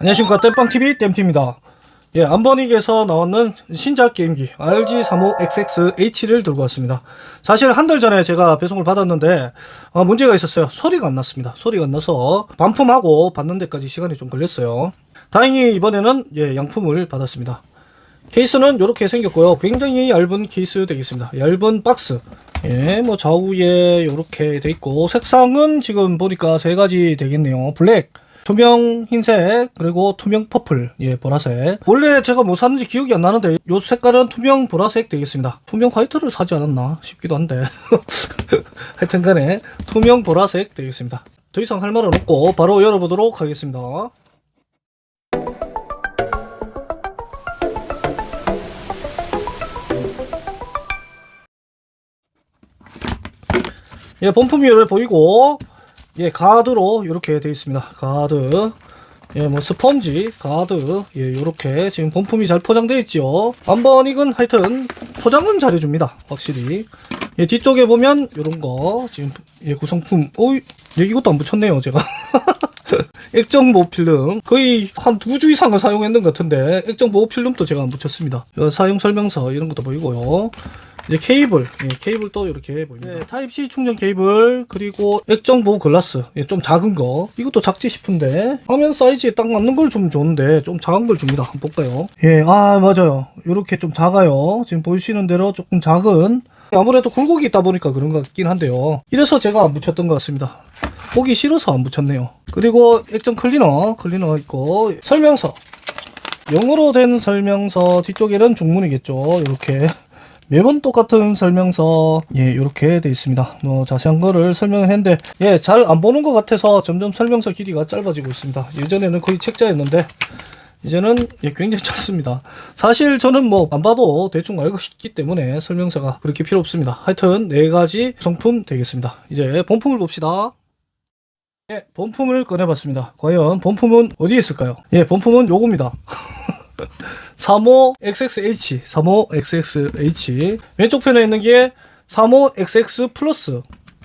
안녕하십니까 땜빵TV 땜팀입니다 예, 안버닉에서 나왔는 신작 게임기 RG35XXH를 들고 왔습니다 사실 한 달 전에 제가 배송을 받았는데 어, 문제가 있었어요 소리가 안 났습니다 소리가 안 나서 반품하고 받는 데까지 시간이 좀 걸렸어요 다행히 이번에는 예, 양품을 받았습니다 케이스는 이렇게 생겼고요. 굉장히 얇은 케이스 되겠습니다. 얇은 박스. 예, 뭐 좌우에 이렇게 돼 있고 색상은 지금 보니까 세 가지 되겠네요. 블랙, 투명 흰색, 그리고 투명 퍼플, 예, 보라색. 원래 제가 뭐 샀는지 기억이 안 나는데 요 색깔은 투명 보라색 되겠습니다. 투명 화이트를 사지 않았나 싶기도 한데. 하여튼 간에 투명 보라색 되겠습니다. 더 이상 할 말은 없고 바로 열어보도록 하겠습니다. 예, 본품위를 보이고, 예, 가드로 이렇게 되어 있습니다. 가드. 예, 뭐, 스펀지, 가드, 예, 요렇게 지금 본품이 잘 포장되어 있죠. 안번익은 하여튼 포장은 잘해줍니다. 확실히. 예, 뒤쪽에 보면 요런 거, 지금, 예, 구성품, 어이, 예, 이것도 안 붙였네요, 제가. 액정 보호 필름 거의 한 두 주 이상을 사용했는 것 같은데 액정 보호 필름도 제가 안 붙였습니다. 어, 사용 설명서 이런 것도 보이고요. 이제 케이블, 예, 케이블도 이렇게 보입니다. 예, 타입C 충전 케이블 그리고 액정 보호 글라스 예, 좀 작은 거 이것도 작지 싶은데 화면 사이즈에 딱 맞는 걸 주면 좋은데 좀 작은 걸 줍니다. 한번 볼까요? 예, 아 맞아요. 이렇게 좀 작아요. 지금 보이시는 대로 조금 작은 아무래도 굴곡이 있다 보니까 그런 것 같긴 한데요. 이래서 제가 안 붙였던 것 같습니다. 보기 싫어서 안 붙였네요. 그리고 액정 클리너, 클리너 있고 설명서. 영어로 된 설명서 뒤쪽에는 중문이겠죠. 이렇게 매번 똑같은 설명서 예 이렇게 돼 있습니다. 뭐 자세한 거를 설명했는데 예 잘 안 보는 것 같아서 점점 설명서 길이가 짧아지고 있습니다. 예전에는 거의 책자였는데 이제는 예, 굉장히 짧습니다. 사실 저는 뭐 안 봐도 대충 알고 있기 때문에 설명서가 그렇게 필요 없습니다. 하여튼 네 가지 구성품 되겠습니다. 이제 본품을 봅시다. 예, 본품을 꺼내봤습니다. 과연 본품은 어디에 있을까요? 예, 본품은 요겁니다. 35XXH, 35XXH. 왼쪽 편에 있는 게 35XX 플러스.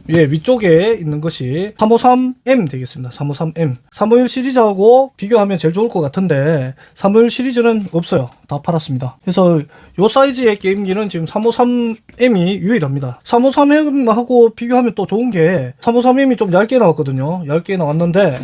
예, 위쪽에 있는 것이 353M 되겠습니다. 353M. 351 시리즈하고 비교하면 제일 좋을 것 같은데, 351 시리즈는 없어요. 다 팔았습니다. 그래서 요 사이즈의 게임기는 지금 353M이 유일합니다. 353M하고 비교하면 또 좋은 게, 353M이 좀 얇게 나왔거든요. 얇게 나왔는데,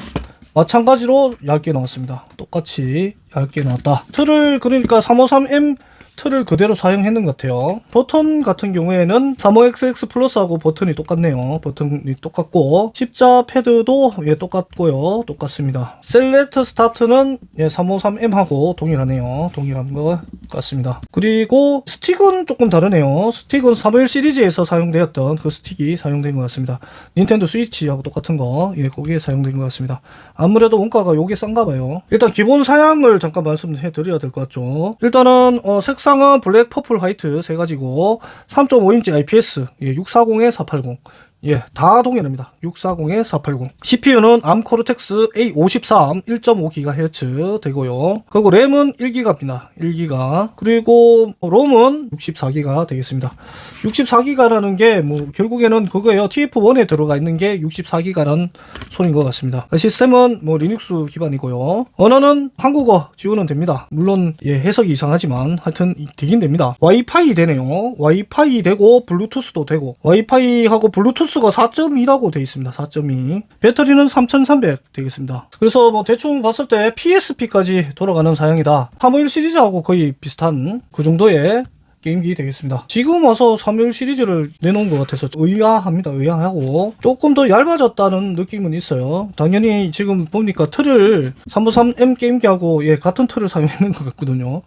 마찬가지로 얇게 나왔습니다. 똑같이 얇게 나왔다. 틀을 그러니까 353M 틀을 그대로 사용했는 것 같아요. 버튼 같은 경우에는 35XX 플러스하고 버튼이 똑같네요. 버튼이 똑같고 십자 패드도 예 똑같고요. 똑같습니다. 셀렉트 스타트는 예 353M하고 동일하네요. 동일한 것 같습니다. 그리고 스틱은 조금 다르네요. 스틱은 351 시리즈에서 사용되었던 그 스틱이 사용된 것 같습니다. 닌텐도 스위치하고 똑같은 거, 예, 거기에 사용된 것 같습니다. 아무래도 원가가 요게 싼가 봐요. 일단 기본 사양을 잠깐 말씀해 드려야 될 것 같죠. 일단은 어, 색상 은 블랙, 퍼플, 화이트 세 가지고 3.5인치 IPS, 예, 640에 480. 예, 다 동일합니다. 640에 480. CPU는 암 코르텍스 A53 1.5GHz 되고요. 그리고 램은 1GB입니다. 1GB. 그리고 롬은 64GB 되겠습니다. 64GB라는 게 뭐 결국에는 그거예요. TF1에 들어가 있는 게 64GB라는 소리인 것 같습니다. 시스템은 뭐 리눅스 기반이고요. 언어는 한국어 지원은 됩니다. 물론 예, 해석이 이상하지만 하여튼 이- 되긴 됩니다. 와이파이 되네요. 와이파이 되고 블루투스도 되고 와이파이하고 블루투스 가 4.2라고 되어 있습니다. 4.2. 배터리는 3300 되겠습니다. 그래서 뭐 대충 봤을 때 PSP까지 돌아가는 사양이다. 351 시리즈하고 거의 비슷한 그 정도의 게임기 되겠습니다. 지금 와서 3일 시리즈를 내놓은 것 같아서 의아합니다. 의아하고 조금 더 얇아졌다는 느낌은 있어요. 당연히 지금 보니까 틀을 353M 게임기하고 예, 같은 틀을 사용했는 것 같거든요.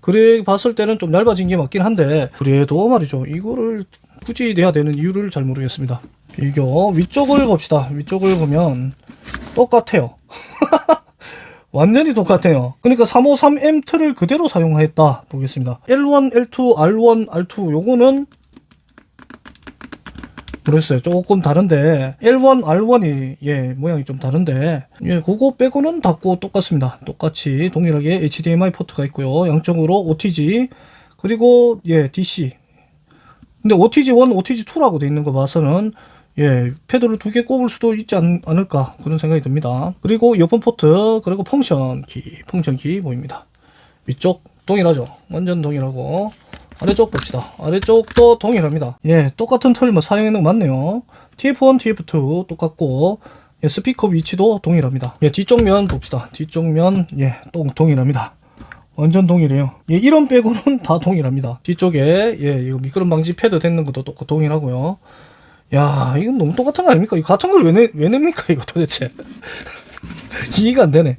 그래 봤을 때는 좀 얇아진 게 맞긴 한데 그래도 말이죠. 이거를 굳이 내야 되는 이유를 잘 모르겠습니다. 비교 위쪽을 봅시다. 위쪽을 보면 똑같아요. 완전히 똑같아요. 그러니까 353M 틀을 그대로 사용했다 보겠습니다. L1, L2, R1, R2 요거는 모르겠어요. 조금 다른데 L1, R1이 예 모양이 좀 다른데 예 그거 빼고는 닫고 똑같습니다. 똑같이 동일하게 HDMI 포트가 있고요. 양쪽으로 OTG 그리고 예 DC 근데 OTG1, OTG2라고 돼 있는 거 봐서는 예, 패드를 두 개 꼽을 수도 있지 않, 을까 그런 생각이 듭니다. 그리고 이어폰 포트 그리고 펑션 키, 펑션 키 보입니다. 위쪽 동일하죠. 완전 동일하고 아래쪽 봅시다. 아래쪽도 동일합니다. 예, 똑같은 틀뭐 사용하는 거 맞네요. TF1, TF2 똑같고 예, 스피커 위치도 동일합니다. 예, 뒤쪽 면 봅시다. 뒤쪽 면 예, 또 동일합니다. 완전 동일해요. 예, 이런 빼고는 다 동일합니다. 뒤쪽에 예, 이거 미끄럼 방지 패드 됐는 것도 똑같 동일하고요. 야, 이건 너무 똑같은 거 아닙니까? 이거 같은 걸 왜 내, 왜 냅니까, 이거 도대체? 이해가 안 되네.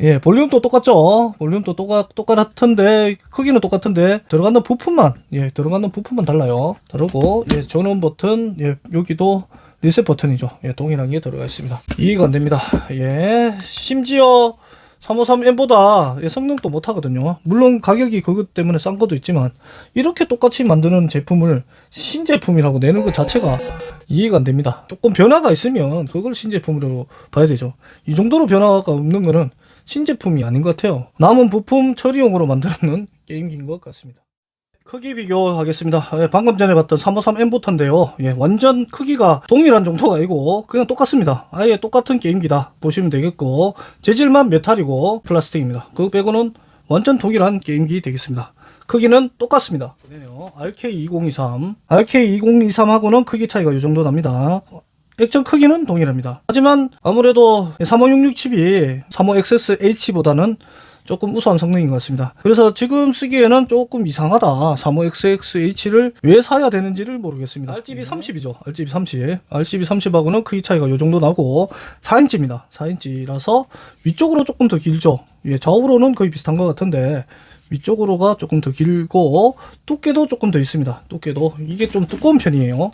예, 볼륨도 똑같죠? 볼륨도 똑같, 똑같은데, 크기는 똑같은데, 들어가는 부품만, 예, 들어가는 부품만 달라요. 다르고, 예, 전원 버튼, 예, 여기도 리셋 버튼이죠. 예, 동일하게 들어가 있습니다. 이해가 안 됩니다. 예, 심지어, 353M보다 예, 성능도 못하거든요. 물론 가격이 그것 때문에 싼 것도 있지만 이렇게 똑같이 만드는 제품을 신제품이라고 내는 것 자체가 이해가 안 됩니다. 조금 변화가 있으면 그걸 신제품으로 봐야 되죠. 이 정도로 변화가 없는 거는 신제품이 아닌 것 같아요. 남은 부품 처리용으로 만드는 게임기인 것 같습니다. 크기 비교하겠습니다. 예, 방금 전에 봤던 353M부터인데요. 예, 완전 크기가 동일한 정도가 아니고 그냥 똑같습니다. 아예 똑같은 게임기다 보시면 되겠고 재질만 메탈이고 플라스틱입니다. 그거 빼고는 완전 동일한 게임기 되겠습니다. 크기는 똑같습니다. RK2023 RK2023하고는 크기 차이가 이 정도 납니다. 액정 크기는 동일합니다. 하지만 아무래도 3566 칩이 35XSH보다는 조금 우수한 성능인 것 같습니다. 그래서 지금 쓰기에는 조금 이상하다. 35XXH를 왜 사야 되는지를 모르겠습니다. RGB 30이죠. RGB 30. RGB 30하고는 크기 차이가 이 정도 나고 4인치입니다. 4인치라서 위쪽으로 조금 더 길죠. 예, 좌우로는 거의 비슷한 것 같은데 위쪽으로가 조금 더 길고 두께도 조금 더 있습니다. 두께도 이게 좀 두꺼운 편이에요.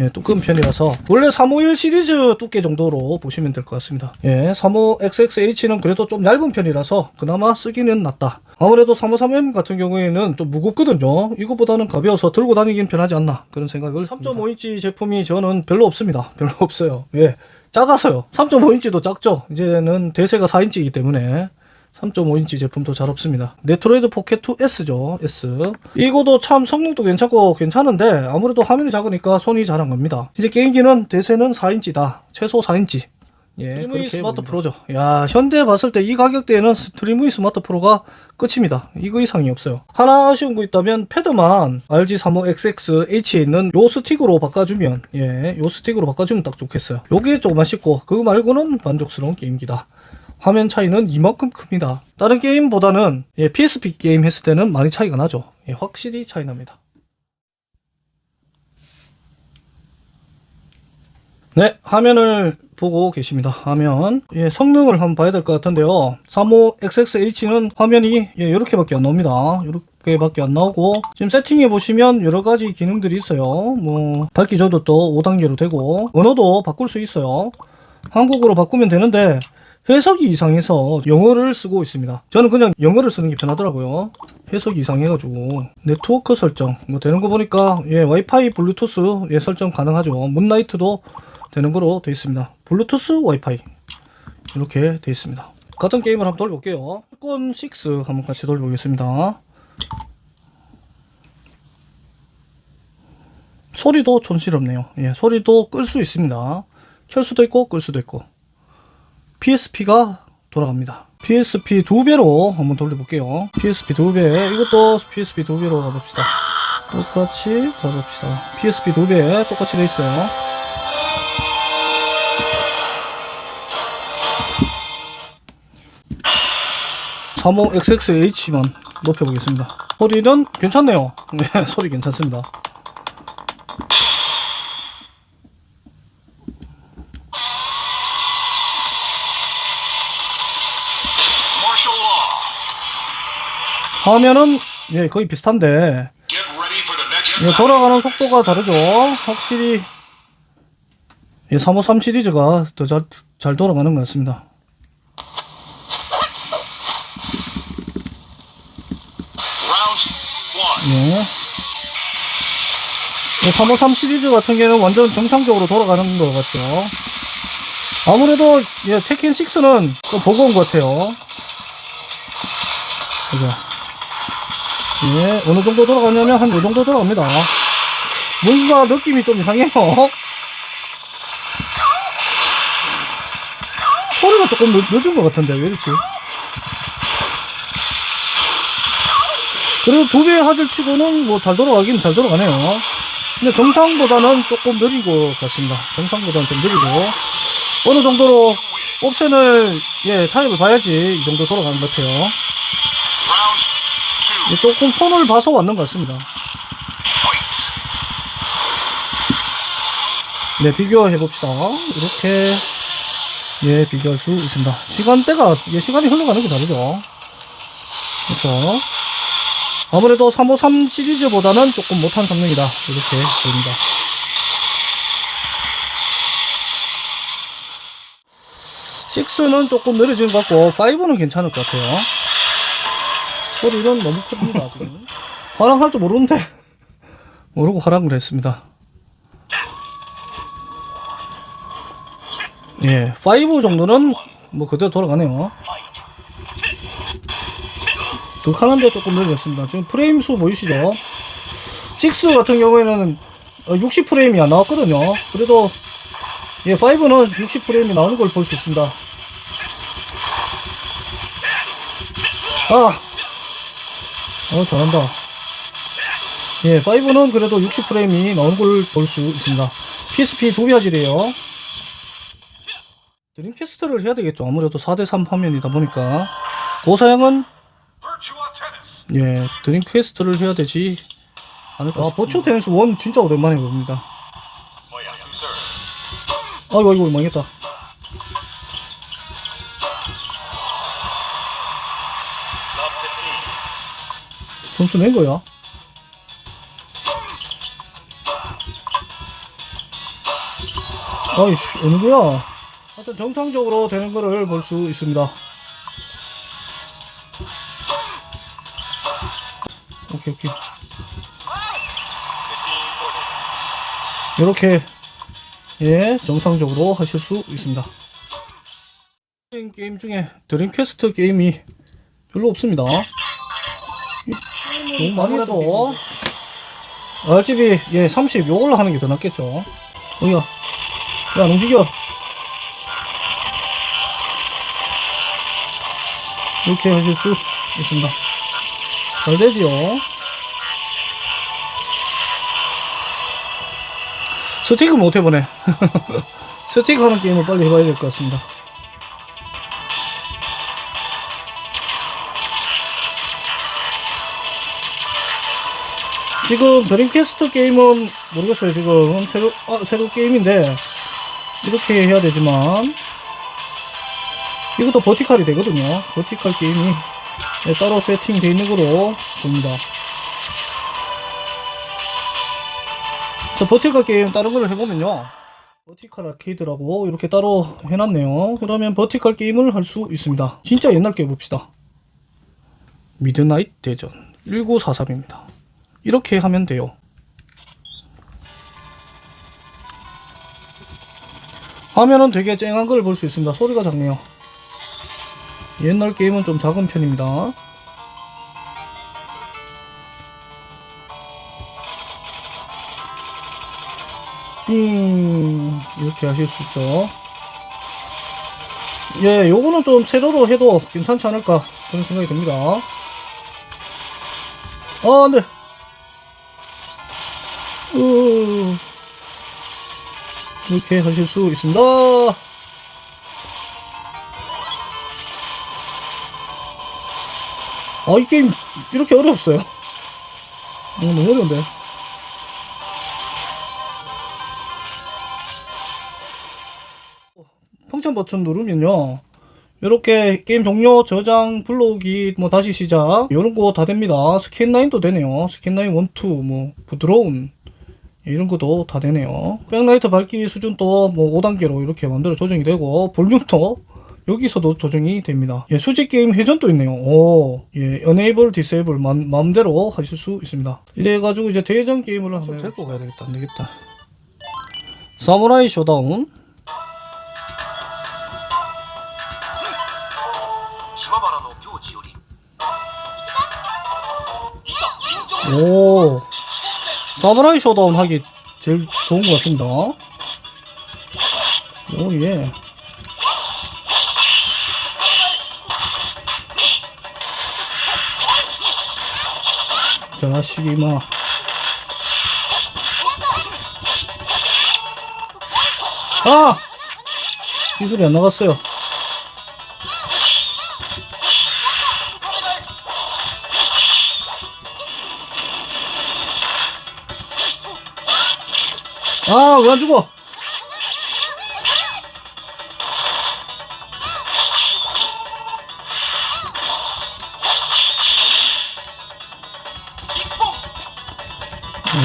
예, 두꺼운 편이라서 원래 351 시리즈 두께 정도로 보시면 될 것 같습니다. 예, 35XXH는 그래도 좀 얇은 편이라서 그나마 쓰기는 낫다. 아무래도 353M 같은 경우에는 좀 무겁거든요. 이거보다는 가벼워서 들고 다니긴 편하지 않나 그런 생각을 3.5인치 제품이 저는 별로 없습니다. 별로 없어요. 왜? 작아서요. 3.5인치도 작죠. 이제는 대세가 4인치이기 때문에 3.5인치 제품도 잘 없습니다. 네트로이드 포켓 2S죠. S. 이거도 참 성능도 괜찮고 괜찮은데 아무래도 화면이 작으니까 손이 잘 안 갑니다. 이제 게임기는 대세는 4인치다. 최소 4인치. 예, 스트리무이 스마트 프로죠. 야, 현대 봤을 때 이 가격대에는 스트리무이 스마트 프로가 끝입니다. 이거 이상이 없어요. 하나 아쉬운 거 있다면 패드만 RG35XXH에 있는 요 스틱으로 바꿔주면 예, 요 스틱으로 바꿔주면 딱 좋겠어요. 요게 조금 아쉽고 그거 말고는 만족스러운 게임기다. 화면 차이는 이만큼 큽니다. 다른 게임보다는 예, PSP 게임 했을 때는 많이 차이가 나죠. 예, 확실히 차이 납니다. 네, 화면을 보고 계십니다. 화면. 예, 성능을 한번 봐야 될 것 같은데요. 35XXH는 화면이 예, 이렇게밖에 안 나옵니다. 이렇게밖에 안 나오고 지금 세팅해 보시면 여러 가지 기능들이 있어요. 뭐 밝기 조절도 5단계로 되고 언어도 바꿀 수 있어요. 한국어로 바꾸면 되는데 해석이 이상해서 영어를 쓰고 있습니다. 저는 그냥 영어를 쓰는 게 편하더라고요. 해석이 이상해가지고 네트워크 설정 뭐 되는 거 보니까 예 와이파이 블루투스 예 설정 가능하죠. 문라이트도 되는 거로 되어 있습니다. 블루투스 와이파이 이렇게 되어 있습니다. 같은 게임을 한번 돌려볼게요. 건6 한번 같이 돌려보겠습니다. 소리도 촌스럽네요. 예, 소리도 끌 수 있습니다. 켤 수도 있고 끌 수도 있고. PSP가 돌아갑니다. PSP 두 배로 한번 돌려볼게요. PSP 두 배. 이것도 PSP 두 배로 가봅시다. 똑같이 가봅시다. PSP 두 배. 똑같이 돼 있어요. (35 XXH만) 높여보겠습니다 소리는 괜찮네요 네 소리 괜찮습니다 화면은 예 거의 비슷한데 예. 돌아가는 속도가 다르죠. 확실히 예, 353 시리즈가 더 잘 잘 돌아가는 것 같습니다. 예. 예, 353 시리즈 같은 경우는 완전 정상적으로 돌아가는 것 같죠. 아무래도 예, 테킨 6는 좀 버거운 것 같아요. 그죠? 예, 어느 정도 돌아가냐면 한 요 정도 돌아갑니다. 뭔가 느낌이 좀 이상해요. 소리가 조금 늦, 늦은 것 같은데, 왜 이렇지? 그리고 두 배 하질 치고는 뭐 잘 돌아가긴 잘 돌아가네요. 근데 정상보다는 조금 느리고 같습니다. 정상보다는 좀 느리고. 어느 정도로 옵션을, 예, 타입을 봐야지 이 정도 돌아가는 것 같아요. 조금 손을 봐서 왔는 것 같습니다. 네, 비교해 봅시다. 이렇게 예 비교할 수 있습니다. 시간대가 예 시간이 흘러가는 게 다르죠. 그래서 아무래도 353 시리즈보다는 조금 못한 성능이다 이렇게 보입니다. 식스는 조금 느려진 것 같고 5는 괜찮을 것 같아요. 소리는 너무 큽니다 지금. 화랑할 줄 모르는데 모르고 화랑을 했습니다. 예, 5 정도는 뭐 그대로 돌아가네요. 극한한데 조금 느렸습니다. 지금 프레임 수 보이시죠? 6 같은 경우에는 60프레임이 안 나왔거든요. 그래도 예, 5는 60프레임이 나오는 걸 볼 수 있습니다. 아! 어, 잘한다. 예, 5는 그래도 60프레임이 나오는 걸 볼 수 있습니다. PSP 도비 화질이에요. 드림캐스트를 해야 되겠죠. 아무래도 4대3 화면이다 보니까. 고사양은. 예, 드림 퀘스트를 해야 되지 않을까. 아, 버추어 테니스 1 진짜 오랜만에 봅니다. 아이고, 아이고, 망했다. 점수 낸 거야? 아이씨, 어느 거야? 하여튼 정상적으로 되는 거를 볼 수 있습니다. 오케이, 오케이. 이렇게 예 정상적으로 하실 수 있습니다. 게임, 중에 드림 퀘스트 게임이 별로 없습니다. 너무 많이 또 RGB 예 30 요걸로 하는 게 더 낫겠죠. 어이야 야안 움직여 이렇게 하실 수 있습니다. 잘 되지요. 스틱을 못 해보네. 스틱 하는 게임을 빨리 해봐야 될 것 같습니다. 지금 드림캐스트 게임은 모르겠어요. 지금 새로 아, 새로 게임인데 이렇게 해야 되지만 이것도 버티칼이 되거든요. 버티칼 게임이 네, 따로 세팅되어 있는 거로 보입니다. 그래서 버티칼 게임 다른 걸 해보면요. 버티칼 아케이드라고 이렇게 따로 해놨네요. 그러면 버티칼 게임을 할 수 있습니다. 진짜 옛날 게 봅시다. 미드나잇 대전 1943입니다. 이렇게 하면 돼요. 화면은 되게 쨍한 걸 볼 수 있습니다. 소리가 작네요. 옛날 게임은 좀 작은 편입니다. 음, 이렇게 하실 수 있죠. 예, 요거는 좀 세로로 해도 괜찮지 않을까 그런 생각이 듭니다. 아, 안 이렇게 하실 수 있습니다. 아, 이 게임 이렇게 어렵어요. 어, 너무 어려운데. 평점 버튼 누르면요. 이렇게 게임 종료, 저장, 불러오기, 뭐 다시 시작 이런 거 다 됩니다. 스캔 라인도 되네요. 스캔 라인 1, 2, 뭐 부드러운 이런 것도 다 되네요. 백라이트 밝기 수준도 뭐 5단계로 이렇게 만들어 조정이 되고 볼륨도 여기서도 조정이 됩니다. 예, 수직 게임 회전도 있네요. 오, 예, enable, disable 마, 마음대로 하실 수 있습니다. 이래가지고 이제 대전 게임을 한번 데리고 가야 되겠다. 안 되겠다. 사무라이 쇼다운. 오. 사브라이 쇼다운 하기 제일 좋은 것 같습니다. 오, 예. 자식이 마. 아! 기술이 안 나갔어요. 아, 왜 안 죽어?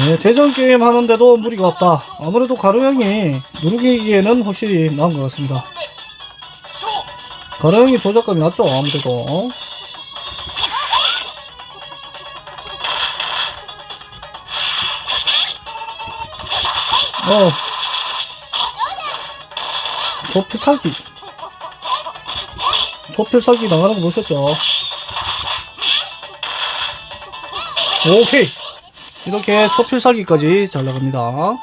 네, 대전 게임 하는데도 무리가 없다. 아무래도 가루 형이 누르기에는 확실히 나은 것 같습니다. 가루 형이 조작감이 낮죠, 아무래도. 어. 저 필살기. 저 필살기 나가는 거 보셨죠? 오케이. 이렇게 초필살기까지 잘 나갑니다.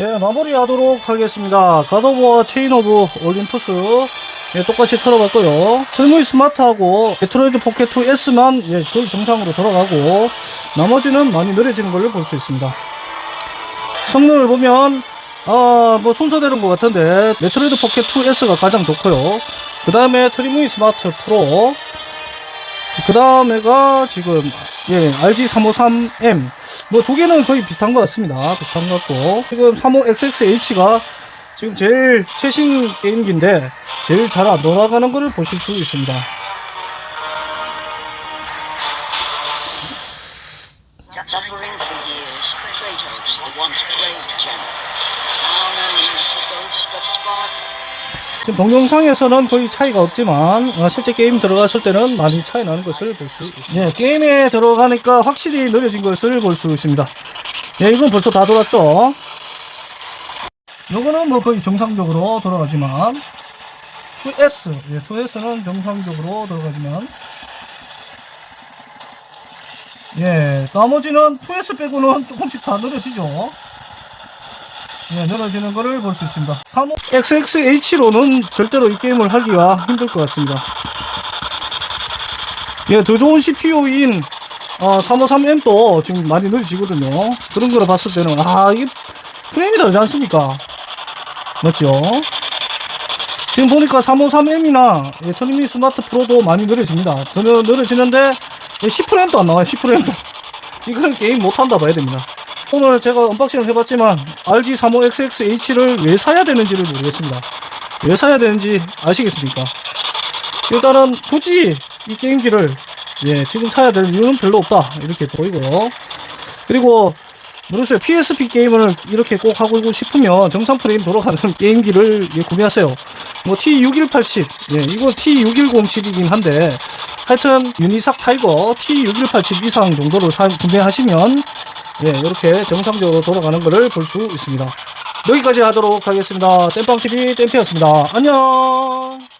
예, 마무리하도록 하겠습니다. 가더보와 체인 오브 올림푸스 예, 똑같이 털어봤고요. 틀무이 스마트하고 메트로이드 포켓 2S만 예, 거의 정상으로 돌아가고 나머지는 많이 느려지는 걸볼수 있습니다. 성능을 보면 아, 뭐 순서대로인 것 같은데 메트로이드 포켓 2S가 가장 좋고요. 그 다음에 트리무이 스마트 프로. 그 다음에가 지금 예 RG353M 뭐 두 개는 거의 비슷한 것 같습니다. 비슷한 것 같고. 지금 35XXH가 지금 제일 최신 게임기인데 제일 잘 안 돌아가는 것을 보실 수 있습니다 지금 동영상에서는 거의 차이가 없지만 어, 실제 게임 들어갔을 때는 많이 차이 나는 것을 볼 수 있습니다. 예, 게임에 들어가니까 확실히 느려진 것을 볼 수 있습니다. 예, 이건 벌써 다 돌았죠? 요거는 뭐 거의 정상적으로 돌아가지만 2S, 예, 2S는 정상적으로 돌아가지만 예, 나머지는 2S 빼고는 조금씩 다 느려지죠 예, 늘어지는 것을 볼 수 있습니다. 35 XXH로는 절대로 이 게임을 하기가 힘들 것 같습니다. 예, 더 좋은 CPU인 어, 353M도 지금 많이 느려지거든요. 그런 거를 봤을 때는 아, 이게 프레임이 다르지 않습니까? 맞죠? 지금 보니까 353M이나 예, 토니미 스마트 프로도 많이 느려집니다. 더 느- 느려지는데 예, 10%도 안 나와요. 10%도. 이거는 게임 못한다 봐야 됩니다. 오늘 제가 언박싱을 해봤지만 RG35XXH를 왜 사야 되는지를 모르겠습니다. 왜 사야 되는지 아시겠습니까? 일단은 굳이 이 게임기를 예 지금 사야 될 이유는 별로 없다 이렇게 보이고요. 그리고 모르겠어요 PSP 게임을 이렇게 꼭 하고 싶으면 정상 프레임 돌아가는 게임기를 예, 구매하세요. 뭐 T6187 예 이거 T6107이긴 한데 하여튼 유니삭 타이거 T6187 이상 정도로 사, 구매하시면 예, 이렇게 정상적으로 돌아가는 것을 볼 수 있습니다. 여기까지 하도록 하겠습니다. 땜빵TV 땜피였습니다. 안녕!